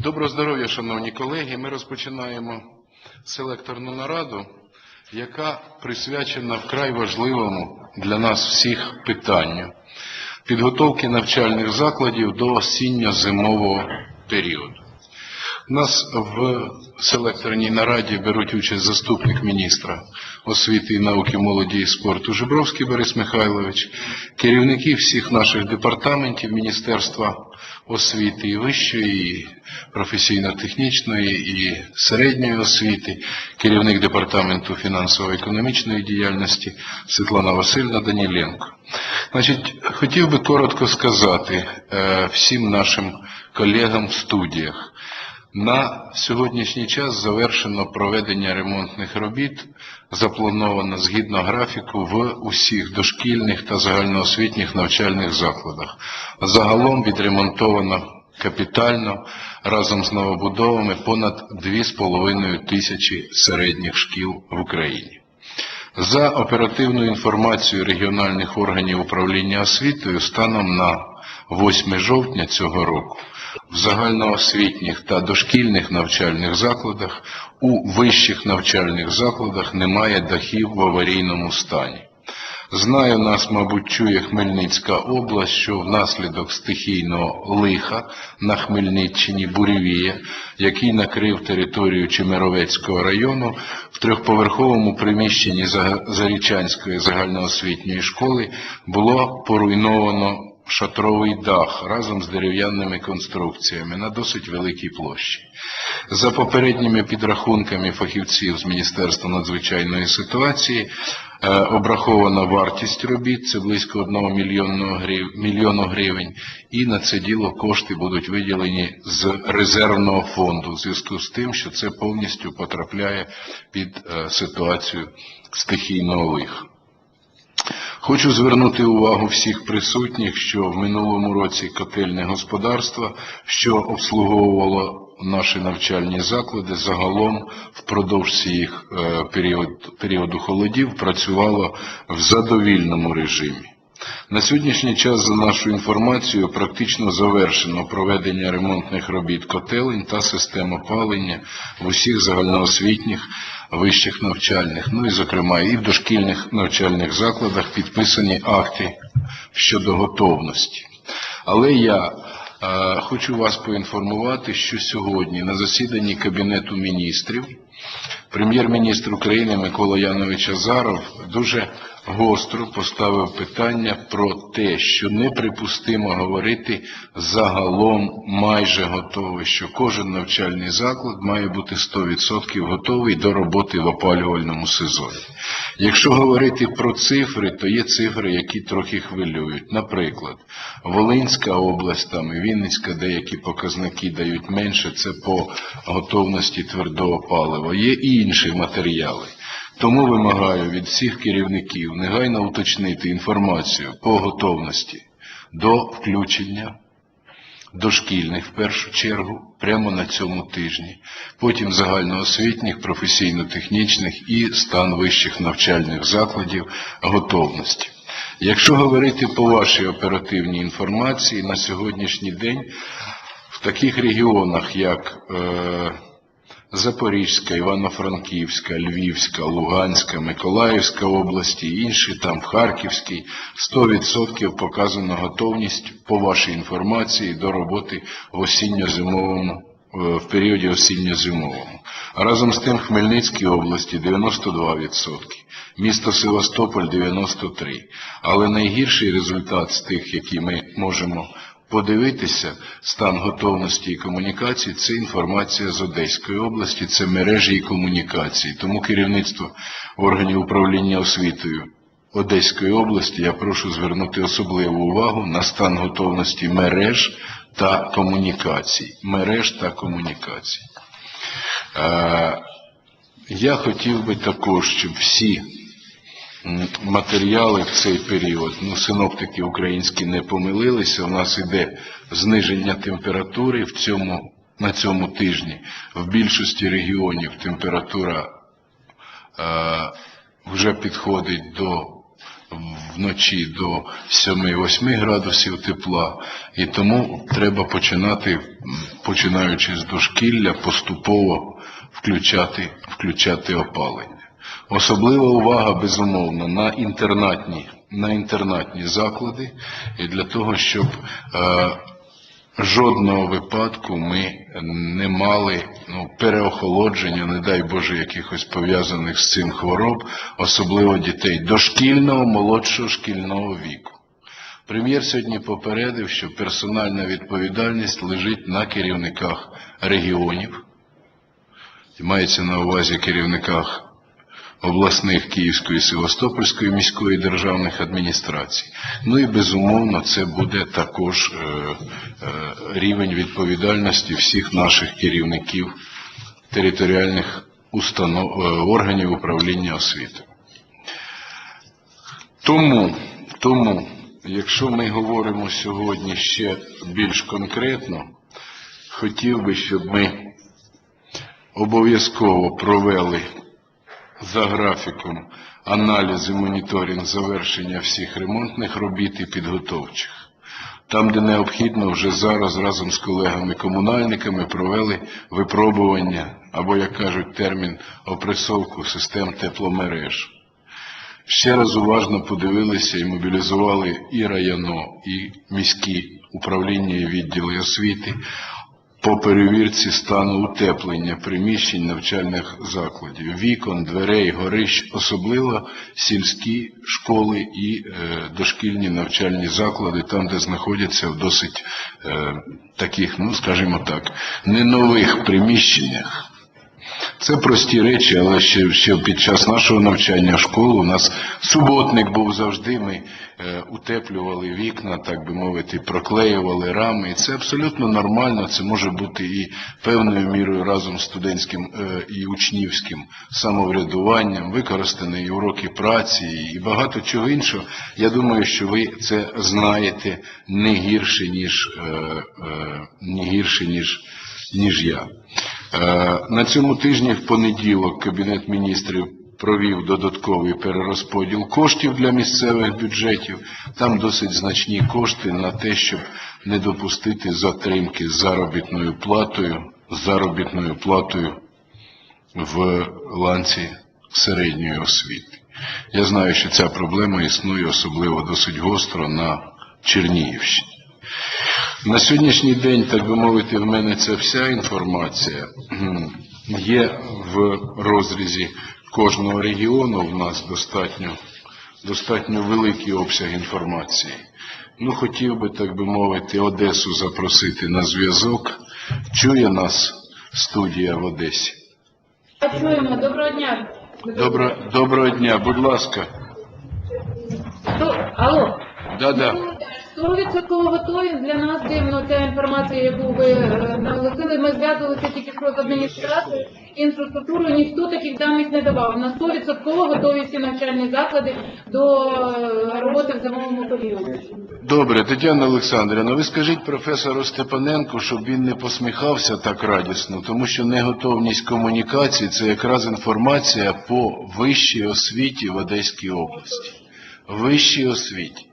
Доброго здоров'я, шановні колеги. Ми розпочинаємо селекторну нараду, яка присвячена вкрай важливому для нас всіх питанню підготовки навчальних закладів до осінньо-зимового періоду. У нас в селекторній нараді беруть участь заступник міністра освіти і науки, молоді і спорту Жебровський Борис Михайлович, керівники всіх наших департаментів Міністерства освіти і вищої, і професійно-технічної, і середньої освіти, керівник департаменту фінансово-економічної діяльності Світлана Васильівна Даніленко. Значить, хотів би коротко сказати е, всім нашим колегам в студіях. На сьогоднішній час завершено проведення ремонтних робіт, заплановано згідно графіку в усіх дошкільних та загальноосвітніх навчальних закладах. Загалом відремонтовано капітально разом з новобудовами понад 2,5 тисячі середніх шкіл в Україні. За оперативною інформацією регіональних органів управління освітою станом на 8 жовтня цього року в загальноосвітніх та дошкільних навчальних закладах, у вищих навчальних закладах немає дахів в аварійному стані. Знаю, нас, мабуть, чує Хмельницька область, що внаслідок стихійного лиха на Хмельниччині буревія, який накрив територію Чемеровецького району, в трьохповерховому приміщенні Зарічанської загальноосвітньої школи було поруйновано шатровий дах разом з дерев'яними конструкціями на досить великій площі. За попередніми підрахунками фахівців з Міністерства надзвичайної ситуації, е, обрахована вартість робіт це близько 1 мільйону гривень, і на це діло кошти будуть виділені з резервного фонду, в зв'язку з тим, що це повністю потрапляє під е, ситуацію стихійного лиха. Хочу звернути увагу всіх присутніх, що в минулому році котельне господарство, що обслуговувало наші навчальні заклади, загалом впродовж їх е, період, періоду холодів працювало в задовільному режимі. На сьогоднішній час, за нашою інформацією, практично завершено проведення ремонтних робіт котелень та систем опалення в усіх загальноосвітніх вищих навчальних, ну і, зокрема, і в дошкільних навчальних закладах підписані акти щодо готовності. Але я е, хочу вас поінформувати, що сьогодні на засіданні Кабінету міністрів прем'єр-міністр України Микола Янович Азаров дуже гостро поставив питання про те, що неприпустимо говорити загалом майже готове, що кожен навчальний заклад має бути 100% готовий до роботи в опалювальному сезоні. Якщо говорити про цифри, то є цифри, які трохи хвилюють. Наприклад, Волинська область там і Вінницька деякі показники дають менше, це по готовності твердого палива. Є і інші матеріали. Тому вимагаю від всіх керівників негайно уточнити інформацію по готовності до включення дошкільних в першу чергу, прямо на цьому тижні, потім загальноосвітніх, професійно-технічних і стан вищих навчальних закладів готовності. Якщо говорити по вашій оперативній інформації, на сьогоднішній день в таких регіонах, як е, Запорізька, Івано-Франківська, Львівська, Луганська, Миколаївська області, інші там в Харківській 100% показана готовність по вашій інформації до роботи в осінньо-зимовому в періоді осінньо-зимовому. Разом з тим Хмельницькій області 92%, місто Севастополь 93%. Але найгірший результат з тих, які ми можемо подивитися стан готовності і комунікації, це інформація з Одеської області, це мережі і комунікації. Тому керівництво органів управління освітою Одеської області я прошу звернути особливу увагу на стан готовності мереж та комунікацій. Мереж та комунікацій. Е, я хотів би також, щоб всі матеріали в цей період. Ну, синоптики українські не помилилися. У нас іде зниження температури в цьому, на цьому тижні. В більшості регіонів температура е, вже підходить до вночі до 7-8 градусів тепла, і тому треба починати, починаючи з дошкілля, поступово включати, включати опалення. Особлива увага, безумовно, на інтернатні, на інтернатні заклади, і для того, щоб е, жодного випадку ми не мали ну, переохолодження, не дай Боже, якихось пов'язаних з цим хвороб, особливо дітей дошкільного, молодшого шкільного віку. Прем'єр сьогодні попередив, що персональна відповідальність лежить на керівниках регіонів, мається на увазі керівниках обласних Київської Севастопольської міської державних адміністрацій. Ну і безумовно це буде також е, е, рівень відповідальності всіх наших керівників територіальних установ, е, органів управління освіти. Тому, тому, якщо ми говоримо сьогодні ще більш конкретно, хотів би, щоб ми обов'язково провели за графіком аналіз і моніторинг завершення всіх ремонтних робіт і підготовчих. Там, де необхідно, вже зараз разом з колегами-комунальниками провели випробування, або, як кажуть, термін опресовку систем тепломереж. Ще раз уважно подивилися і мобілізували і районо, і міські управління і відділи освіти по перевірці стану утеплення приміщень навчальних закладів, вікон, дверей, горищ, особливо сільські школи і е, дошкільні навчальні заклади, там, де знаходяться в досить е, таких, ну скажімо так, не нових приміщеннях. Це прості речі, але ще, ще під час нашого навчання в школу у нас суботник був завжди. Ми е, утеплювали вікна, так би мовити, проклеювали рами. І це абсолютно нормально. Це може бути і певною мірою разом з студентським е, і учнівським самоврядуванням, використані і уроки праці, і багато чого іншого. Я думаю, що ви це знаєте не гірше, ніж, е, е, не гірше, ніж, ніж я. Е, На цьому тижні в понеділок Кабінет міністрів провів додатковий перерозподіл коштів для місцевих бюджетів. Там досить значні кошти на те, щоб не допустити затримки з заробітною платою, заробітною платою в ланці середньої освіти. Я знаю, що ця проблема існує особливо досить гостро на Чернігівщині. На сьогоднішній день, так би мовити, в мене це вся інформація є в розрізі кожного регіону. В нас достатньо, достатньо великий обсяг інформації. Ну, хотів би, так би мовити, Одесу запросити на зв'язок. Чує нас студія в Одесі. Чуємо, доброго дня. Добро, доброго дня, будь ласка. Алло. Да-да. Стовідсотково готові. Для нас дивно ця інформація, яку ви е, наголосили. Ми зв'язувалися тільки що з адміністрацією, інфраструктурою, ніхто таких даних не давав. На 100% готові всі навчальні заклади до е, роботи в зимовому періоді. Добре, Тетяна Олександрівна, ви скажіть професору Степаненку, щоб він не посміхався так радісно, тому що неготовність комунікації це якраз інформація по вищій освіті в Одеській області. Вищій освіті.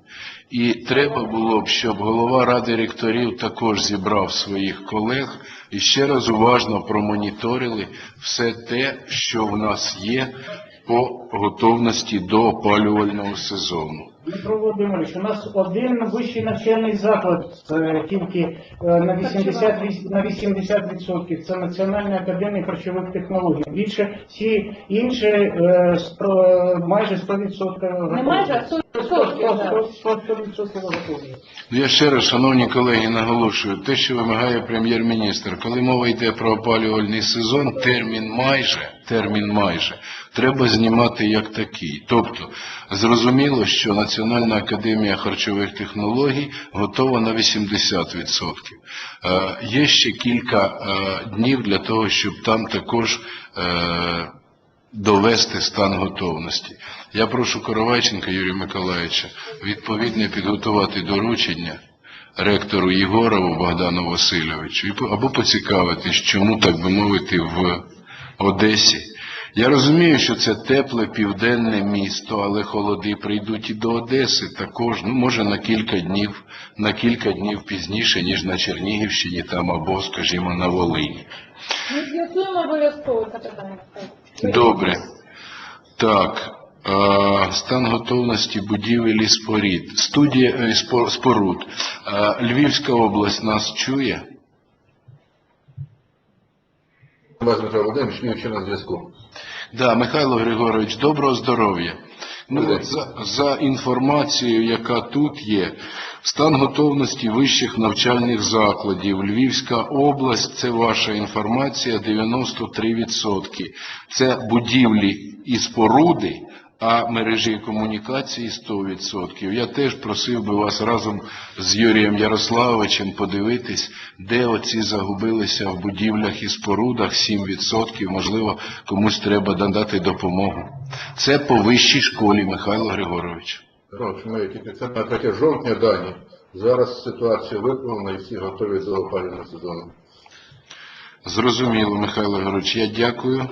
І треба було б, щоб голова ради ректорів також зібрав своїх колег і ще раз уважно промоніторили все те, що в нас є по готовності до опалювального сезону. Дмитро Володимирович, у нас один вищий навчальний заклад тільки е, на 80, віс- на 80%. Це Національна академія харчових технологій. Більше всі інші е, майже 100% готові. Не майже, а 100%. 100% готові. Ну, Я ще раз, шановні колеги, наголошую, те, що вимагає прем'єр-міністр, коли мова йде про опалювальний сезон, термін майже, термін майже, треба знімати як такий. Тобто, зрозуміло, що Національна академія харчових технологій готова на 80%. Е, Є ще кілька е, днів для того, щоб там також е, довести стан готовності. Я прошу Коровайченка Юрія Миколаївича відповідне підготувати доручення ректору Єгорову Богдану Васильовичу або поцікавитись, чому, так би мовити, в Одесі Я розумію, що це тепле південне місто, але холоди прийдуть і до Одеси також, ну може на кілька днів, на кілька днів пізніше, ніж на Чернігівщині там або, скажімо, на Волині. Ми з'ясуємо обов'язково питання. Добре. Так. Стан готовності будівель і спорід. Студія е, споруд. Львівська область нас чує? Дмитро Володимирович, Львівщина на зв'язку. Да, Михайло Григорович, доброго здоров'я. Ну, от за, за інформацією, яка тут є, стан готовності вищих навчальних закладів, Львівська область, це ваша інформація, 93%. Це будівлі і споруди, а мережі комунікації 100%. Я теж просив би вас разом з Юрієм Ярославовичем подивитись, де оці загубилися в будівлях і спорудах 7%, можливо, комусь треба надати допомогу. Це по вищій школі, Михайло Григорович. Тільки це на 3 жовтня дані. Зараз ситуація виправлена і всі готові до опалювального сезону. Зрозуміло, Михайло Григорович, я дякую.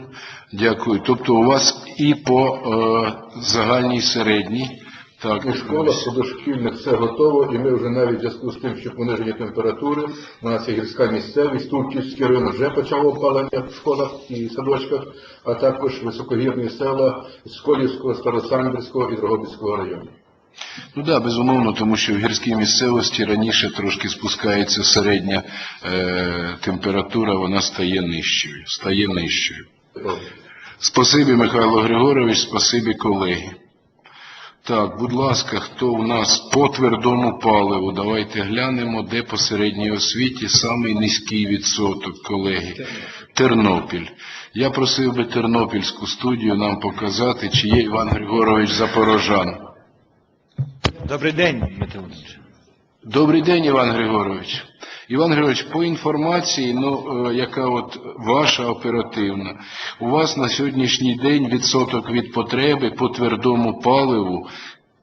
Дякую. Тобто у вас і по е, загальній середній, так, У школах, у дошкільних все готово, і ми вже навіть в зв'язку з тим, що пониження температури, у нас є гірська місцевість, Турківський район вже почав опалення в школах і садочках, а також високогірні села Сколівського, Старосамбірського і Дрогобицького району. Ну да, безумовно, тому що в гірській місцевості раніше трошки спускається середня е, температура, вона стає нижчою. Стає нижчою. Спасибі, Михайло Григорович, спасибі, колеги. Так, будь ласка, хто у нас по твердому паливу? Давайте глянемо, де по середній освіті самий низький відсоток, колеги. Тернопіль. Я просив би Тернопільську студію нам показати, чи є Іван Григорович Запорожан. Добрий день, Дмитро Добрий день, Іван Григорович. Іван Григорович, по інформації, ну, е, яка от ваша оперативна, у вас на сьогоднішній день відсоток від потреби по твердому паливу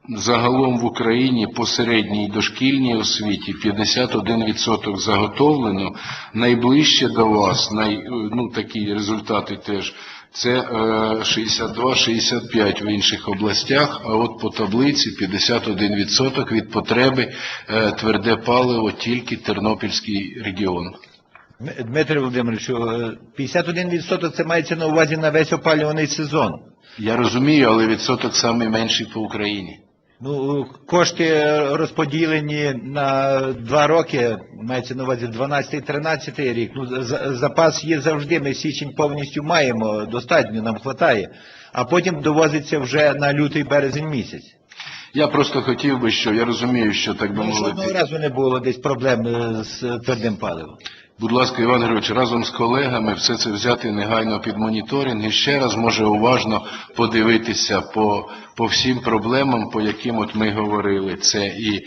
загалом в Україні по середній дошкільній освіті 51% заготовлено. Найближче до вас, най, е, ну, такі результати теж, це е, 62-65 в інших областях, а от по таблиці 51% від потреби е, тверде паливо тільки Тернопільський регіон. Дмитрий Володимирович, е, 51% це мається на увазі на весь опалюваний сезон. Я розумію, але відсоток найменший менший по Україні. Ну, кошти розподілені на два роки, мається на увазі 12-13 рік. Ну, запас є завжди, ми січень повністю маємо, достатньо, нам вистачає. А потім довозиться вже на лютий-березень місяць. Я просто хотів би, що я розумію, що так би Ну, жодного мовити. разу не було десь проблем е, з твердим паливом. Будь ласка, Іван Григорович, разом з колегами все це взяти негайно під моніторинг і ще раз може уважно подивитися по, по всім проблемам, по яким от ми говорили. Це і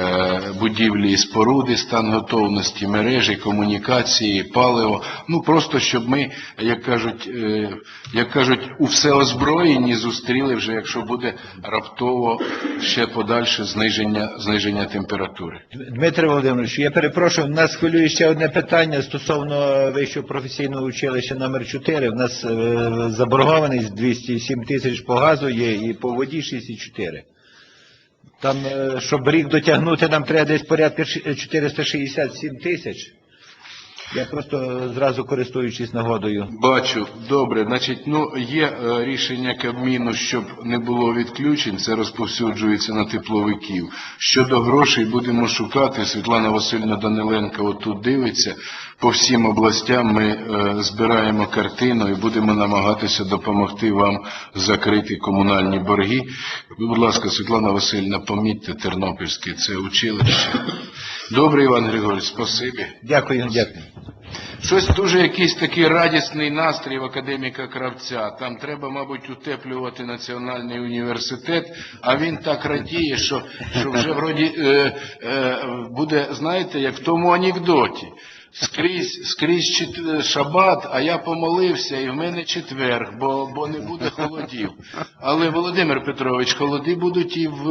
е, будівлі і споруди, стан готовності, мережі, комунікації, паливо. Ну просто щоб ми, як кажуть, е, як кажуть, у всеозброєнні зустріли вже, якщо буде раптово ще подальше зниження, зниження температури. Дмитро Володимирович, я перепрошую, нас хвилює ще одне питання стосовно вищого професійного училища номер 4 В нас е, заборгованість 207 тисяч по газу є і по воді 64. Там, е, щоб рік дотягнути, нам треба десь порядка 467 тисяч. Я просто зразу користуючись нагодою. Бачу, добре. Значить, ну є е, рішення Кабміну, щоб не було відключень. Це розповсюджується на тепловиків. Щодо грошей будемо шукати. Світлана Васильівна Даниленка отут дивиться. По всім областям ми е, збираємо картину і будемо намагатися допомогти вам закрити комунальні борги. Будь ласка, Світлана Васильівна, помітьте Тернопільське, це училище. Добре, Іван Григорович, спасибі. Дякую, дякую. Щось дуже якийсь такий радісний настрій в академіка Кравця. Там треба, мабуть, утеплювати національний університет, а він так радіє, що, що вже вроді е, е, буде, знаєте, як в тому анекдоті. Скрізь, скрізь чет- шабат, а я помолився, і в мене четверг, бо, бо не буде холодів. Але, Володимир Петрович, холоди будуть і в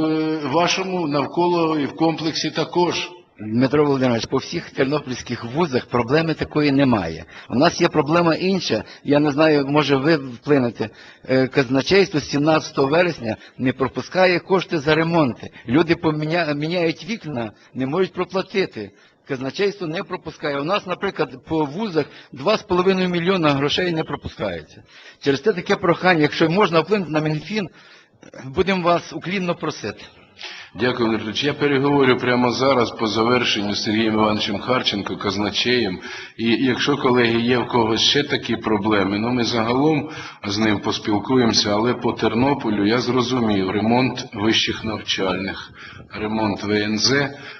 вашому навколо, і в комплексі також. Дмитро Володимирович, по всіх тернопільських вузах проблеми такої немає. У нас є проблема інша, я не знаю, може ви вплинете. Е, Казначейство 17 вересня не пропускає кошти за ремонти. Люди поміня... міняють вікна, не можуть проплатити. Казначейство не пропускає. У нас, наприклад, по вузах 2,5 мільйона грошей не пропускається. Через це таке прохання, якщо можна вплинути на Мінфін, будемо вас уклінно просити. Дякую, Валерій Я переговорю прямо зараз по завершенню з Сергієм Івановичем Харченко, казначеєм. І якщо, колеги, є в когось ще такі проблеми, ну ми загалом з ним поспілкуємося, але по Тернополю я зрозумів, ремонт вищих навчальних, ремонт ВНЗ,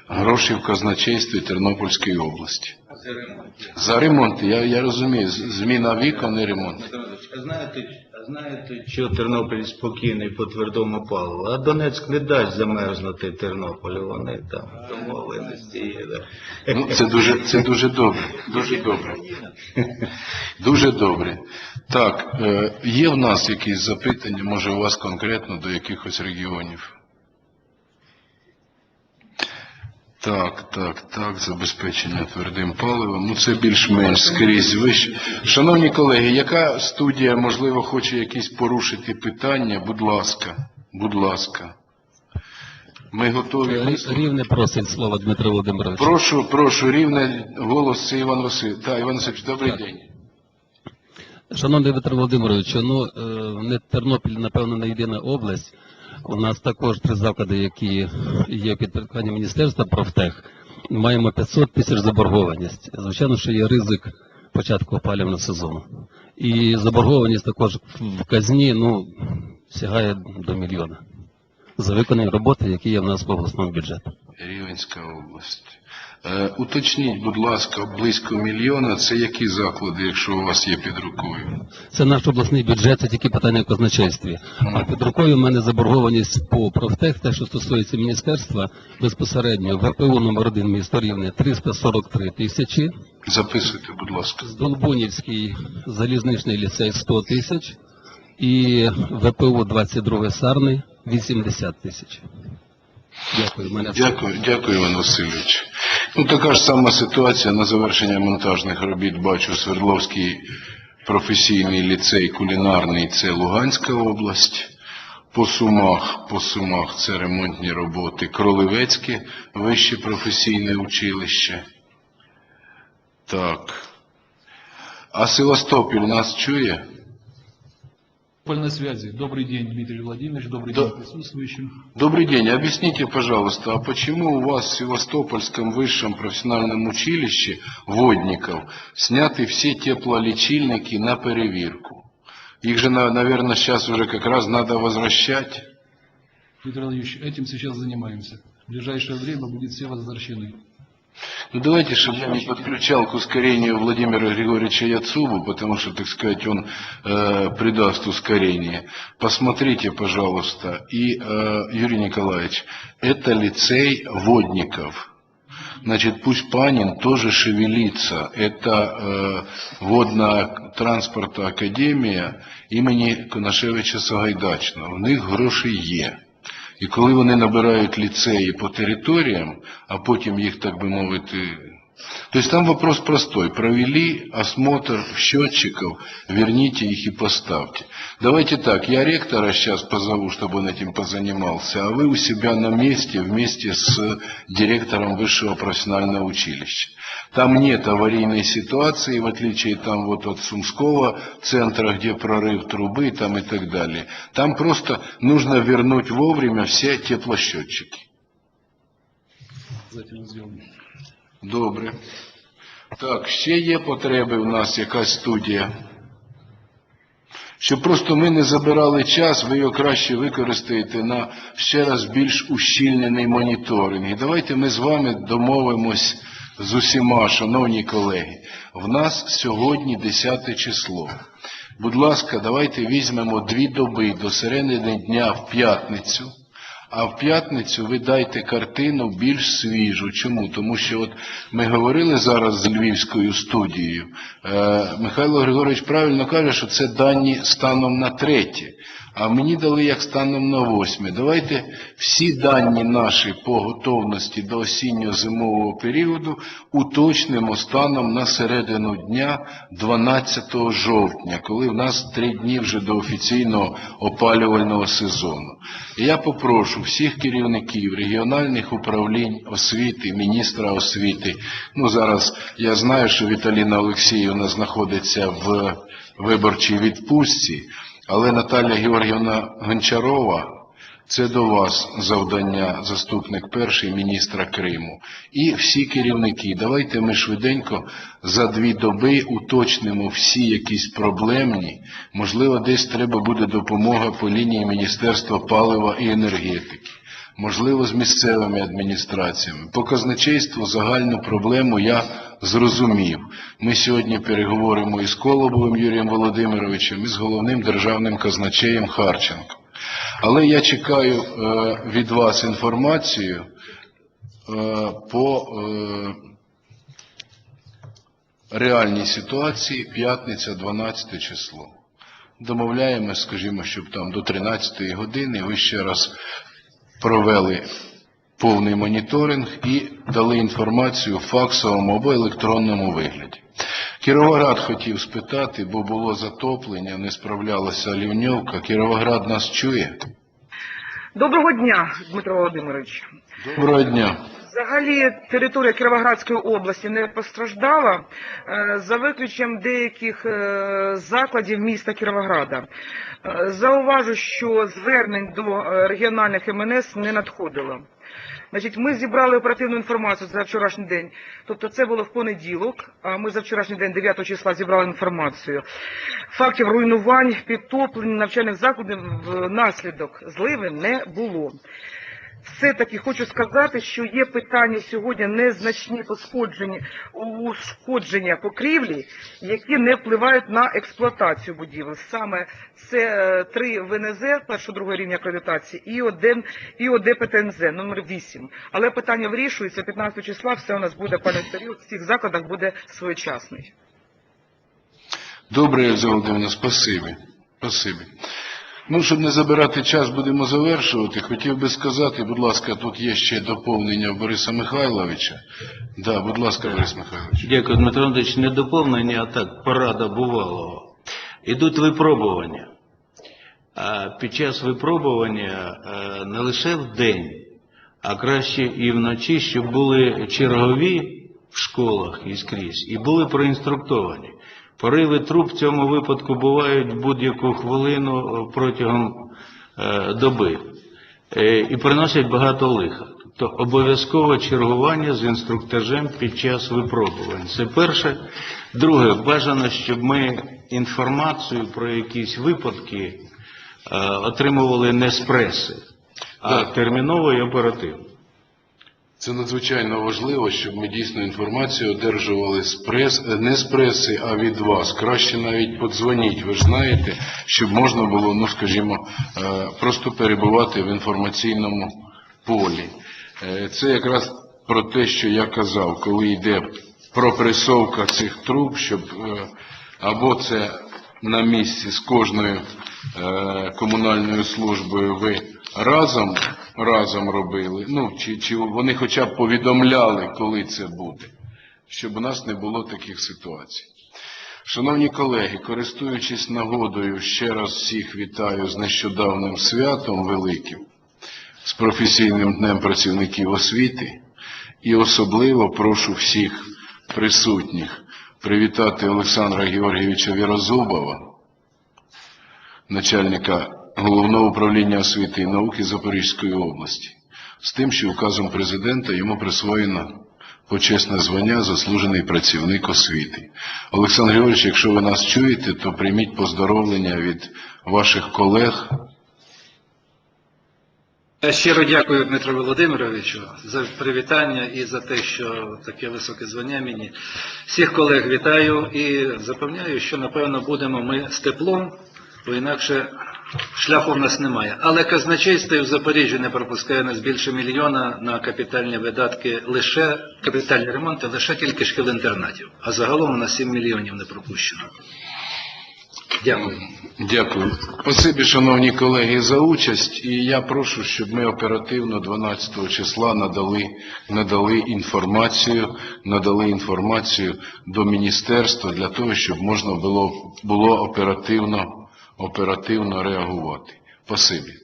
гроші в казначействі Тернопільської області. За ремонт, я, я розумію, зміна вікон і ремонт. А знаєте, а знаєте, що Тернопіль спокійний по твердому паливу, а Донецьк не дасть замерзнути Тернополю, вони там домовленості є. Да. Ну, це дуже, це дуже добре. Дуже добре. Дуже добре. Так, е, є в нас якісь запитання, може у вас конкретно до якихось регіонів? Так, так, так, забезпечення твердим паливом. Ну це більш-менш скрізь вище. Шановні колеги, яка студія, можливо, хоче якісь порушити питання? Будь ласка, будь ласка. Ми готові. Рівне просить слово Дмитро Володимирович. Прошу, прошу, рівне голос це Іван Васильович. Так, Іван Васильович, добрий день. Шановний Дмитро Володимирович, ну е, не Тернопіль, напевно, не єдина область. У нас також три заклади, які є під підпорядкуванням Міністерства профтех. Маємо 500 тисяч заборгованість. Звичайно, що є ризик початку опалювального сезону. І заборгованість також в казні ну, сягає до мільйона за виконані роботи, які є в нас в обласному бюджеті. Рівенська область. Е, уточніть, будь ласка, близько мільйона. Це які заклади, якщо у вас є під рукою? Це наш обласний бюджет, це тільки питання в казначействі. А під рукою в мене заборгованість по профтех, те, що стосується міністерства, безпосередньо ВПУ номер 1 місто Рівне 343 тисячі, Записуйте, будь ласка. Долбунівський залізничний ліцей 100 тисяч і ВПУ 22 Сарни 80 тисяч. Дякую. Мене. Дякую, дякую, Іван Васильович. Ну, така ж сама ситуація на завершення монтажних робіт бачу Свердловський професійний ліцей кулінарний, це Луганська область. По Сумах, по Сумах це ремонтні роботи. Кролевецьке вище професійне училище. Так. А Севастополь нас чує? Полной связи. Добрый день, Дмитрий Владимирович. Добрый Да. день присутствующим. Добрый день. Объясните, пожалуйста, а почему у вас в Севастопольском высшем профессиональном училище водников сняты все теплолечильники на перевірку? Их же, на- наверное, сейчас уже как раз надо возвращать. Дмитрий Владимирович, этим сейчас занимаемся. В ближайшее время будет все возвращены. Ну давайте, чтобы я не подключал к ускорению Владимира Григорьевича Яцубу, потому что, так сказать, он э, придаст ускорение. Посмотрите, пожалуйста. И, э, Юрий Николаевич, это лицей водников. Значит, пусть Панин тоже шевелится. Это э, водно-транспортна академія імені Конашевича Сагайдачного. В них гроші є. І коли вони набирають ліцеї по територіям, а потім їх, так би мовити, то есть там вопрос простой. Провели осмотр счетчиков, верните их и поставьте. Давайте так, я ректора сейчас позову, чтобы он этим позанимался, а вы у себя на месте вместе с директором высшего профессионального училища. Там нет аварийной ситуации, в отличие там вот от Сумского центра, где прорыв трубы там и так далее. Там просто нужно вернуть вовремя все теплосчетчики. Обязательно сделаем. Добре. Так, ще є потреби в нас якась студія. Щоб просто ми не забирали час, ви його краще використаєте на ще раз більш ущільнений моніторинг. І давайте ми з вами домовимось з усіма, шановні колеги. В нас сьогодні 10 число. Будь ласка, давайте візьмемо дві доби до середини дня в п'ятницю, А в п'ятницю ви дайте картину більш свіжу. Чому? Тому що от ми говорили зараз з львівською студією. Е, Михайло Григорович правильно каже, що це дані станом на третє. А мені дали як станом на восьме. Давайте всі дані наші по готовності до осінньо-зимового періоду уточнимо станом на середину дня 12 жовтня, коли в нас три дні вже до офіційного опалювального сезону. І я попрошу всіх керівників регіональних управлінь освіти, міністра освіти. Ну зараз я знаю, що Віталіна Олексіївна знаходиться в виборчій відпустці. Але Наталя Георгіївна Гончарова, це до вас завдання, заступник перший міністра Криму. І всі керівники, давайте ми швиденько за дві доби уточнимо всі якісь проблемні. Можливо, десь треба буде допомога по лінії Міністерства палива і енергетики. Можливо, з місцевими адміністраціями. По казначейству загальну проблему я зрозумів. Ми сьогодні переговоримо із Колобовим Юрієм Володимировичем, і з головним державним казначеєм Харченком. Але я чекаю е, від вас інформацію е, по е, реальній ситуації п'ятниця 12 число. Домовляємось, скажімо, щоб там до 13 години ви ще раз провели повний моніторинг і дали інформацію в факсовому або електронному вигляді. Кіровоград хотів спитати, бо було затоплення, не справлялася лівньовка. Кіровоград нас чує. Доброго дня, Дмитро Володимирович. Доброго дня. Взагалі територія Кіровоградської області не постраждала е, за виключенням деяких е, закладів міста Кіровограда. Е, Зауважу, що звернень до регіональних МНС не надходило. Значить, ми зібрали оперативну інформацію за вчорашній день. Тобто це було в понеділок, а ми за вчорашній день, 9 числа, зібрали інформацію. Фактів руйнувань, підтоплень навчальних закладів внаслідок зливи не було. Все-таки хочу сказати, що є питання сьогодні незначні пошкодження, покрівлі, які не впливають на експлуатацію будівель. Саме це е, три ВНЗ першого другого рівня акредитації і один і ОДПТНЗ номер 8. Але питання вирішується 15 числа. Все у нас буде пане період. В цих закладах буде своєчасний. Добре, Єлизавета Володимирівна, спасибі. спасибі. Ну, щоб не забирати час, будемо завершувати. Хотів би сказати, будь ласка, тут є ще доповнення Бориса Михайловича. Да, будь ласка, Борис Михайлович. Дякую, Дмитро Андрійович. Не доповнення, а так, порада бувалого. Ідуть випробування. А під час випробування е, не лише в день, а краще і вночі, щоб були чергові в школах і скрізь, і були проінструктовані. Пориви труб в цьому випадку бувають будь-яку хвилину протягом е, доби е, і приносять багато лиха. Тобто обов'язково чергування з інструктажем під час випробувань. Це перше. Друге, бажано, щоб ми інформацію про якісь випадки е, отримували не з преси, а терміново і оперативно. Це надзвичайно важливо, щоб ми дійсно інформацію одержували з прес, не з преси, а від вас. Краще навіть подзвоніть, ви ж знаєте, щоб можна було, ну скажімо, е, просто перебувати в інформаційному полі. Е, Це якраз про те, що я казав, коли йде пропресовка цих труб, щоб е, або це на місці з кожною комунальною службою ви разом, разом робили, ну, чи, чи вони хоча б повідомляли, коли це буде, щоб у нас не було таких ситуацій. Шановні колеги, користуючись нагодою, ще раз всіх вітаю з нещодавним святом великим, з професійним днем працівників освіти, і особливо прошу всіх присутніх привітати Олександра Георгійовича Вірозубова, начальника Головного управління освіти і науки Запорізької області, з тим, що указом президента йому присвоєно почесне звання заслужений працівник освіти. Олександр Георгійович, якщо ви нас чуєте, то прийміть поздоровлення від ваших колег. Щиро дякую Дмитру Володимировичу за привітання і за те, що таке високе звання мені. Всіх колег вітаю і запевняю, що напевно будемо ми з теплом, бо інакше Шляху в нас немає. Але казначейство в Запоріжжі не пропускає нас більше мільйона на капітальні видатки лише капітальні ремонти, лише тільки шкіл інтернатів. А загалом у нас 7 мільйонів не пропущено. Дякую. Дякую. Спасибі, шановні колеги, за участь. І я прошу, щоб ми оперативно 12 числа надали, надали інформацію, надали інформацію до міністерства для того, щоб можна було, було оперативно, оперативно реагувати. Спасибі.